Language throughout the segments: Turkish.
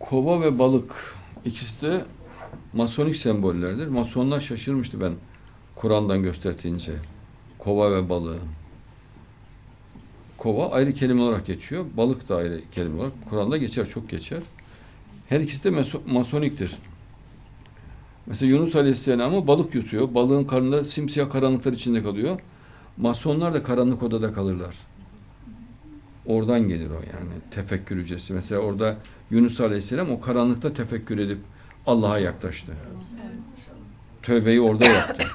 Kova ve balık ikisi de masonik sembollerdir. Masonlar şaşırmıştı ben Kur'an'dan gösterdiğince. Kova ve balığı. Kova ayrı kelime olarak geçiyor. Balık da ayrı kelime olarak. Kur'an'da geçer, çok geçer. Her ikisi de masoniktir. Mesela Yunus Aleyhisselam'ı balık yutuyor. Balığın karnında simsiyah karanlıklar içinde kalıyor. Masonlar da karanlık odada kalırlar. Oradan gelir o yani tefekkür hücresi. Mesela orada Yunus Aleyhisselam o karanlıkta tefekkür edip Allah'a yaklaştı. Tövbeyi orada yaptı.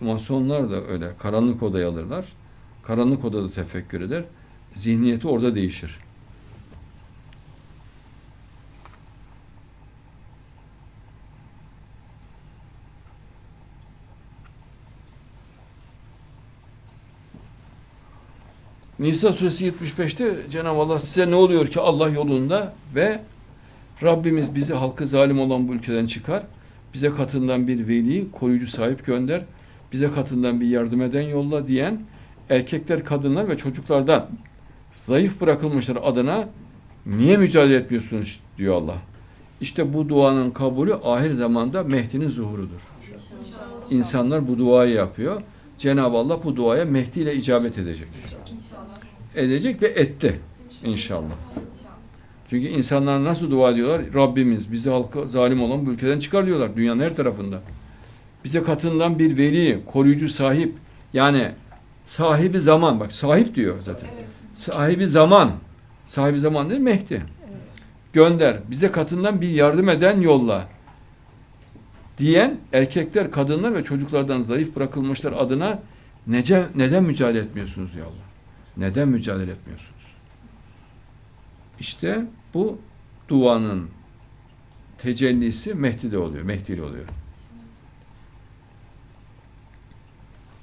Masonlar da öyle karanlık odaya alırlar. Karanlık odada tefekkür eder. Zihniyeti orada değişir. Nisa suresi 75'te Cenab-ı Allah size ne oluyor ki Allah yolunda ve Rabbimiz bizi halkı zalim olan bu ülkeden çıkar. Bize katından bir veli, koruyucu sahip gönder. Bize katından bir yardım eden yolla diyen erkekler, kadınlar ve çocuklardan zayıf bırakılmışlar adına niye mücadele etmiyorsunuz diyor Allah. İşte bu duanın kabulü ahir zamanda Mehdi'nin zuhurudur. İnsanlar bu duayı yapıyor. Cenab-ı Allah bu duaya Mehdi ile icabet edecek. Edecek ve etti inşallah. Çünkü insanlar nasıl dua ediyorlar? Rabbimiz bizi halka zalim olan bu ülkeden çıkar diyorlar dünyanın her tarafında. Bize katından bir veli, koruyucu sahip yani sahibi zaman bak sahip diyor zaten. Sahibi zaman. Sahibi zaman değil Mehdi. Gönder. Bize katından bir yardım eden yolla. Diyen erkekler, kadınlar ve çocuklardan zayıf bırakılmışlar adına nece, neden mücadele etmiyorsunuz ya Allah? Neden mücadele etmiyorsunuz? İşte bu duanın tecellisi Mehdi'de oluyor, Mehdi'li oluyor.